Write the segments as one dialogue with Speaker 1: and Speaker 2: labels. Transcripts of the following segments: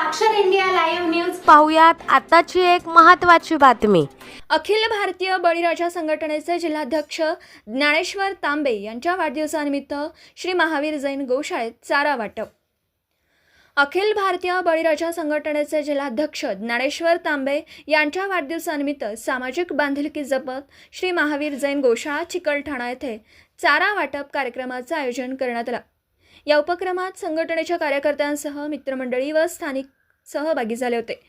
Speaker 1: साक्षर India live news.
Speaker 2: पाहुयात आताची एक महत्वाची बातमी.
Speaker 3: अखिल भारतीय बळीराजा संघटनेचे जिल्हाध्यक्ष ज्ञानेश्वर तांबे यांच्या वाढदिवसानिमित्त श्री महावीर जैन गोशाळेत चारा वाटप. अखिल भारतीय बळीराजा संघटनेचे जिल्हाध्यक्ष ज्ञानेश्वर तांबे यांच्या वाढदिवसानिमित्त सामाजिक बांधिलकी जपत श्री महावीर जैन गोशाळा चिकलठाणा येथे चारा वाटप कार्यक्रमाचं आयोजन करण्यात आलं. या उपक्रमात संघटनेच्या कार्यकर्त्यांसह मित्रमंडळी व स्थानिक सहभागी झाले होते.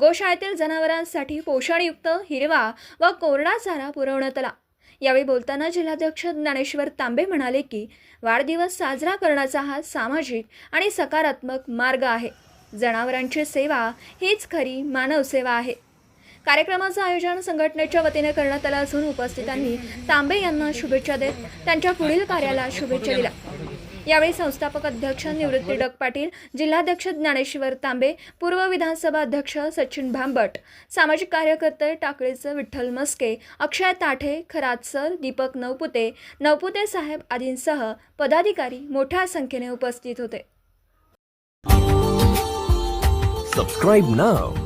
Speaker 3: गोशाळेतील जनावरांसाठी पोषणयुक्त हिरवा व कोरडा चारा पुरवण्यात आला. यावेळी बोलताना जिल्हाध्यक्ष ज्ञानेश्वर तांबे म्हणाले की वाढदिवस साजरा करण्याचा हा सामाजिक आणि सकारात्मक मार्ग आहे. जनावरांची सेवा हीच खरी मानव सेवा आहे. कार्यक्रमाचं आयोजन संघटनेच्या वतीने करण्यात आलं असून उपस्थितांनी तांबे यांना शुभेच्छा देत त्यांच्या पुढील कार्याला शुभेच्छा दिल्या. यावेळी संस्थापक अध्यक्ष निवृत्ती डग पाटील जिल्हाध्यक्ष ज्ञानेश्वर तांबे पूर्व विधानसभा अध्यक्ष सचिन भांबट सामाजिक कार्यकर्ते टाकळीचे विठ्ठल मस्के अक्षय ताठे खरात सर दीपक नवपुते नवपुते साहेब आदींसह पदाधिकारी मोठ्या संख्येने उपस्थित होते.
Speaker 4: Subscribe now